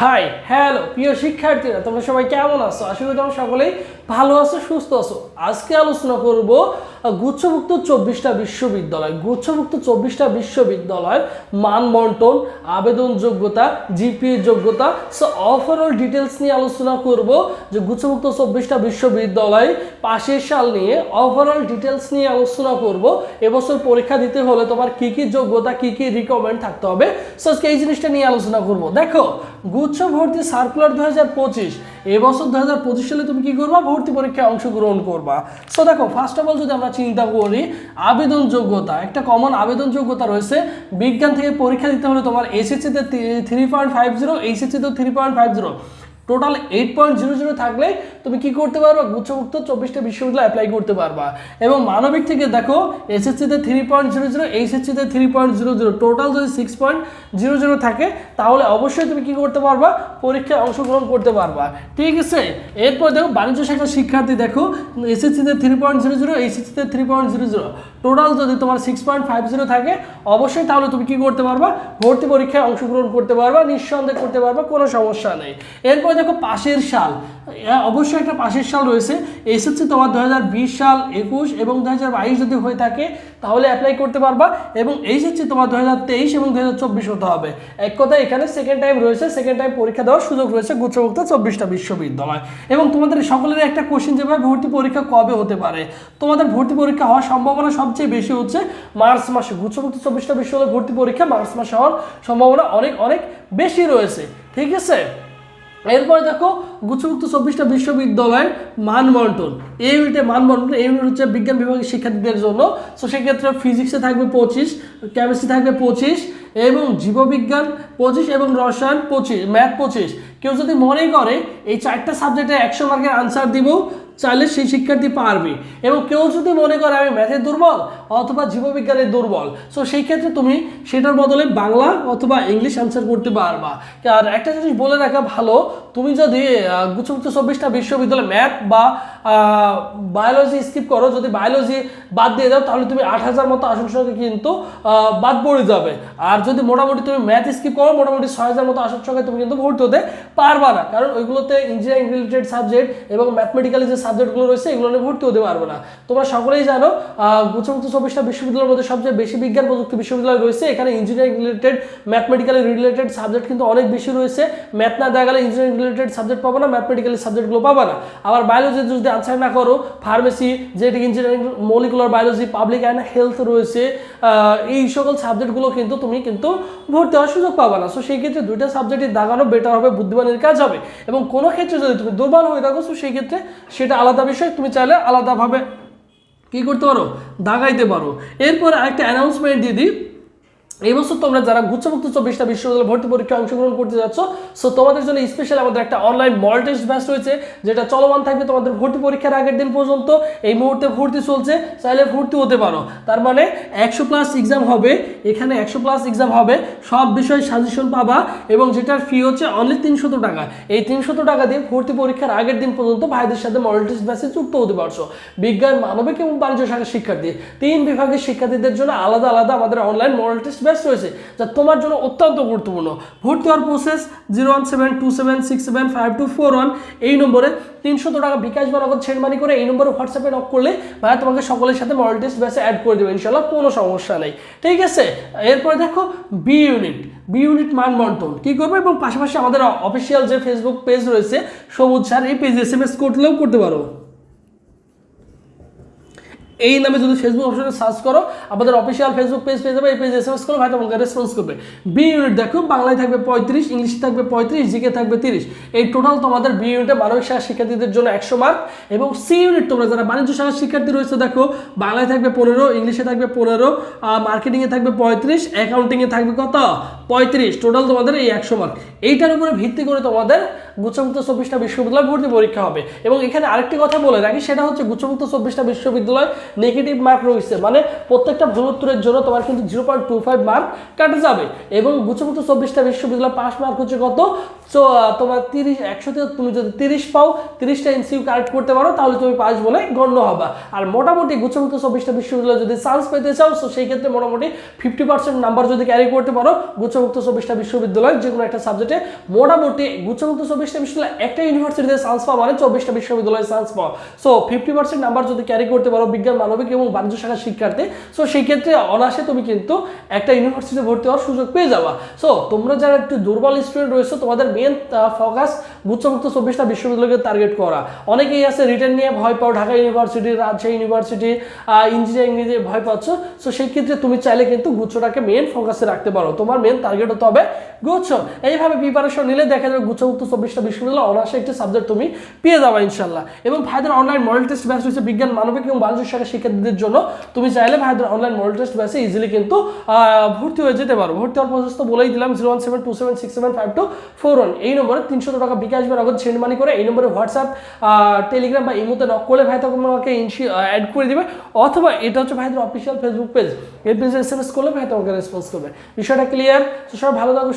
Hi hello প্রিয় শিক্ষার্থীরা তোমরা সবাই কেমন আছো? আশা করি তোমরা সকলেই ভালো আছো, সুস্থ আছো? আজকে আলোচনা করব গুচ্ছভুক্ত চব্বিশটা বিশ্ববিদ্যালয়। গুচ্ছভুক্ত চব্বিশটা বিশ্ববিদ্যালয়ের মান বন্টন আবেদন যোগ্যতা জিপিএ যোগ্যতা। সো ওভারঅল ডিটেলস নিয়ে আলোচনা করব যে গুচ্ছভুক্ত চব্বিশটা বিশ্ববিদ্যালয় পাশের সাল নিয়ে ওভারঅল ডিটেলস নিয়ে আলোচনা করব। এবছর পরীক্ষা দিতে হলে তোমার কি কি যোগ্যতা, কি কি রিকমেন্ড থাকতে হবে? সো আজকে এই জিনিসটা নিয়ে আলোচনা করব। দেখো, গুচ্ছ ভর্তি সার্কুলার দু হাজার পঁচিশ এবছর দু হাজার পঁচিশ সালে তুমি কি করবা? ভর্তি পরীক্ষায় অংশগ্রহণ করবা। সো দেখো ফার্স্ট অফ অল যদি আমরা চিন্তা করি আবেদন যোগ্যতা একটা কমন আবেদন যোগ্যতা রয়েছে। বিজ্ঞান থেকে পরীক্ষা দিতে হলে তোমার এসএসসিতে three point five zero এইচএসসিতে three point five zero total eight point zero zero থাকলে তুমি কি করতে পারবা? গুচ্ছভুক্ত চব্বিশটা বিশ্ববিদ্যালয় অ্যাপ্লাই করতে পারবা। এবং মানবিক থেকে দেখো এসএসসিতে three point zero zero এইচএসসিতে three point zero zero total যদি সিক্স পয়েন্ট জিরো জিরো থাকে, তাহলে অবশ্যই তুমি কি করতে পারবা? পরীক্ষায় অংশগ্রহণ করতে পারবা। ঠিক আছে? এরপর দেখো, বাণিজ্য শাখার শিক্ষার্থী দেখো এসএসসিতে three point zero zero এইচএসসিতে three point zero zero total যদি তোমার সিক্স পয়েন্ট ফাইভ জিরো থাকে, অবশ্যই তাহলে তুমি কি করতে পারবা? ভর্তি পরীক্ষায় অংশগ্রহণ করতে পারবা, নিঃসন্দেহ করতে পারবা, কোনো সমস্যা নেই। এরপর দেখো পাশের সাল। অবশ্যই একটা পাশের সাল রয়েছে। এসএসসি তোমার দু হাজার বিশ সাল, একুশ এবং দু হাজার বাইশ যদি হয়ে থাকে, তাহলে অ্যাপ্লাই করতে পারবা এবং এইচএসসি তোমার দুই হাজার তেইশ এবং দু হাজার চব্বিশ হতে হবে। এক কথায় এখানে সেকেন্ড টাইম রয়েছে সেকেন্ড টাইম পরীক্ষা দেওয়ার সুযোগ রয়েছে গুচ্ছভুক্ত চব্বিশটা বিশ্ববিদ্যালয়। এবং তোমাদের সকলের একটা কোশ্চেন যে, ভাই, ভর্তি পরীক্ষা কবে হতে পারে? তোমাদের ভর্তি পরীক্ষা হওয়ার সম্ভাবনা সবচেয়ে বেশি হচ্ছে মার্চ মাসে। গুচ্ছভুক্ত চব্বিশটা বিশ্ববিদ্যালয় ভর্তি পরীক্ষা মার্চ মাসে হওয়ার সম্ভাবনা অনেক অনেক বেশি রয়েছে। ঠিক আছে? এরপরে দেখো গুচ্ছভুক্ত চব্বিশটা বিশ্ববিদ্যালয়ের মান বন্টন এই ইউনিটে মান বন্টন এই ইউনিট হচ্ছে বিজ্ঞান বিভাগের শিক্ষার্থীদের জন্য। তো সেক্ষেত্রে ফিজিক্সে থাকবে পঁচিশ কেমিস্ট্রি থাকবে পঁচিশ, এবং জীববিজ্ঞান পঁচিশ এবং রসায়ন পঁচিশ ম্যাথ পঁচিশ। কেউ যদি মনে করে, এই চারটা সাবজেক্টে একশো মার্কের আনসার দিব চাইলে সেই শিক্ষার্থী পারবে। এবং কেউ যদি মনে করে আমি ম্যাথে দুর্বল অথবা জীববিজ্ঞানে দুর্বল সো সেই ক্ষেত্রে তুমি সেটার বদলে বাংলা অথবা ইংলিশ অ্যান্সার করতে পারবা। আর একটা জিনিস বলে রাখা ভালো তুমি যদি আহ, গুচ্ছভুক্ত চব্বিশটা বিশ্ববিদ্যালয় ম্যাথ বা বায়োলজি স্কিপ করো যদি বায়োলজি বাদ দিয়ে দাও তাহলে তুমি আট হাজার মতো আসন সংখ্যা কিন্তু বাদ পড়ে যাবে। আর যদি মোটামুটি তুমি ম্যাথ স্কিপ করো মোটামুটি ছয় হাজার মতো আসন সংখ্যায় তুমি কিন্তু ভর্তি হতে পারবা না। কারণ ওইগুলোতে ইঞ্জিনিয়ারিং রিলেটেড সাবজেক্ট এবং ম্যাথমেটিক্যালি যে সাবজেক্টগুলো রয়েছে এগুলো নিয়ে ভর্তি হতে পারব না। তোমরা সকলেই জানো আহ, গুচ্ছমুক্ত চব্বিশটা বিশ্ববিদ্যালয়ের মধ্যে সবচেয়ে বেশি বিজ্ঞান প্রযুক্তি বিশ্ববিদ্যালয় রয়েছে। এখানে engineering related mathematically related subject কিন্তু অনেক বেশি রয়েছে। ম্যাথ না দেওয়া গেলে ইঞ্জিনিয়ারিং রিলেটেড সাবজেক্ট পাবো না ম্যাথমেটিক্যালি সাবজেক্টগুলো পাবো না। আবার বায়োলজি যদি আনসার না করো ফার্মেসি যেটি engineering molecular biology public and health রয়েছে। এই সকল সাবজেক্টগুলো কিন্তু তুমি কিন্তু ভর্তি হওয়ার সুযোগ পাবে না। সো সেই ক্ষেত্রে দুইটা সাবজেক্টই দাগানো বেটার হবে, বুদ্ধিমানের কাজ হবে। এবং কোনো ক্ষেত্রে যদি তুমি দুর্বল হয়ে থাকো সো সেই ক্ষেত্রে সেটা আলাদা বিষয়। তুমি চাইলে আলাদাভাবে কী করতে পারো? দাগাইতে পারো। এরপর আরেকটা অ্যানাউন্সমেন্ট দিয়ে দিই। এই বছর তোমরা যারা গুচ্ছমুক্ত চব্বিশটা বিশ্ববিদ্যালয় ভর্তি পরীক্ষায় অংশগ্রহণ করতে যাচ্ছ সো তোমাদের জন্য স্পেশাল আমাদের একটা অনলাইন মল টেস্ট রয়েছে, যেটা চলমান থাকবে তোমাদের ভর্তি পরীক্ষার আগের দিন পর্যন্ত। এই মুহূর্তে ভর্তি চলছে, চাইলে ভর্তি হতে পারো। তার মানে একশো প্লাস এক্সাম হবে, এখানে একশো প্লাস এক্সাম হবে, সব বিষয়ে সাজেশন পাবা এবং যেটার ফি হচ্ছে অনলি তিনশত টাকা। এই তিনশত টাকা দিয়ে ভর্তি পরীক্ষার আগের দিন পর্যন্ত ভাইদের সাথে মডেল টেস্ট ব্যাচে যুক্ত হতে পারছ। বিজ্ঞান, মানবিক এবং বাণিজ্য শাখার শিক্ষার্থী। তিন বিভাগের শিক্ষার্থীদের জন্য আলাদা আলাদা আমাদের অনলাইন মডেল টেস্ট ব্যাচ রয়েছে যা তোমার জন্য অত্যন্ত গুরুত্বপূর্ণ। ভর্তি হওয়ার process zero one seven two seven six seven five two four one এই নম্বরে তিনশত টাকা বিকাশ বা নগদ ছেড় মানি করে এই নম্বরে হোয়াটসঅ্যাপে নক করলে ভাইয়া তোমাকে সকলের সাথে মডেল টেস্ট অ্যাড করে দেবে ইনশাল্লাহ কোনো সমস্যা নেই। ঠিক আছে? এরপরে দেখো বি ইউনিট বি ইউনিট মান বন্টন কী করব? এবং পাশাপাশি আমাদের অফিসিয়াল যে ফেসবুক পেজ রয়েছে, সবুজ সার, এই পেজ এস এম এস করলেও করতে পারো। এই নামে যদি ফেসবুক অপশনে সার্চ করো, আমাদের অফিসিয়াল ফেসবুক পেজ পেয়ে যাবে, এই পেজ এস এম এস করো, ভাই তোমাকে রেসপন্স করবে। বি ইউনিট দেখো, বাংলায় থাকবে পঁয়ত্রিশ, ইংলিশে থাকবে পঁয়ত্রিশ জিকে থাকবে তিরিশ। এই টোটাল তোমাদের বি ইউনিটে মানবিক শাখার শিক্ষার্থীদের জন্য একশো মার্ক এবং সি ইউনিট তোমরা যারা বাণিজ্য শাখার শিক্ষার্থী রয়েছে, দেখো, বাংলায় থাকবে পনেরো, ইংলিশে থাকবে পনেরো মার্কেটিংয়ে থাকবে পঁয়ত্রিশ অ্যাকাউন্টিংয়ে থাকবে কত? পঁয়ত্রিশ। টোটাল তোমাদের এই একশো মার্ক এইটার উপরে ভিত্তি করে তোমাদের গুচ্ছমুক্ত চব্বিশটা বিশ্ববিদ্যালয় ভর্তি পরীক্ষা হবে। এবং এখানে আরেকটি কথা বলে রাখি, সেটা হচ্ছে গুচ্ছমুক্ত চব্বিশটা বিশ্ববিদ্যালয় নেগেটিভ মার্ক রয়েছে। মানে প্রত্যেকটা ভুল উত্তরের জন্য তোমার কিন্তু zero point two five mark কাটা যাবে। এবং গুচ্ছমুক্ত চব্বিশটা বিশ্ববিদ্যালয় পাস মার্ক হচ্ছে কত? সো তোমার তিরিশ একশোতে তুমি যদি তিরিশ পাও, তিরিশটা এমসিউ কারেক্ট করতে পারো, তাহলে তুমি পাস বলে গণ্য হবা। আর মোটামুটি গুচ্ছমুক্ত চব্বিশটা বিশ্ববিদ্যালয় যদি চান্স পেতে চাও তো সেই ক্ষেত্রে মোটামুটি ফিফটি পার্সেন্ট নাম্বার যদি ক্যারি করতে পারো, গুচ্ছমুক্ত চব্বিশটা বিশ্ববিদ্যালয় যে কোনো একটা সাবজেক্টে মোটামুটি গুচ্ছমুক্ত চব্বিশটা বিশ্ববিদ্যালয়, একটা ইউনিভার্সিটিতে চান্স পাওয়া মানে চব্বিশটা বিশ্ববিদ্যালয়ে চান্স পাওয়া। সো ফিফটি পার্সেন্ট নাম্বার যদি ক্যারি করতে পারো বিজ্ঞান, মানবিক এবং বাণিজ্য শাখার শিক্ষার্থী সো সেই ক্ষেত্রে অনায়াসে তুমি কিন্তু একটা ইউনিভার্সিটিতে ভর্তি হওয়ার সুযোগ পেয়ে যাবা। সো তোমরা যারা একটু দুর্বল স্টুডেন্ট রয়েছে, তোমাদের মেন ফোকাস গুচ্ছমুক্ত চব্বিশটা বিশ্ববিদ্যালয়কে টার্গেট করা। অনেকেই আছে রিটার্ন নিয়ে ভয় পাও, Dhaka university Rajshahi university engineering নিয়ে ভয় পাচ্ছ সো সেই ক্ষেত্রে তুমি চাইলে কিন্তু গুচ্ছটাকে মেন ফোকাসে রাখতে পারো। তোমার মেন টার্গেট হতে হবে গুচ্ছ। এইভাবে প্রিপারেশন নিলে দেখা যাবে গুচ্ছমুক্ত চব্বিশটা বিশ্ববিদ্যালয় অনায়াসে একটি সাবজেক্ট তুমি পেয়ে যাবা ইনশাল্লাহ এবং ভাইদের অনলাইন মডেল টেস্ট ব্যাচ রয়েছে বিজ্ঞান, মানবিক এবং বাণিজ্য শাখা শিক্ষার্থীদের জন্য। তুমি চাইলে ভাইদের অনলাইন মডেল টেস্ট ব্যাচে ইজিলি কিন্তু ভর্তি হয়ে যেতে পারো। ভর্তি হওয়ার প্রসেস তো বলেই দিলাম zero one seven two seven six seven five two four one এই নম্বরে তিনশো টাকা বিকাশ বা নগদ সেন্ড মানি করে, এই নম্বরে হোয়াটসঅ্যাপ টেলিগ্রাম বা ইমোতে নক করলে ভাই তোমাকে ইনশি অ্যাড করে দিবে। অথবা এটা হচ্ছে ভাইদের অফিসিয়াল ফেসবুক পেজ এই পেজে এস এম এস করলে ভাই তোমাকে রেসপন্স করবে। বিষয়টা ক্লিয়ার তো সবাই ভালো থাকো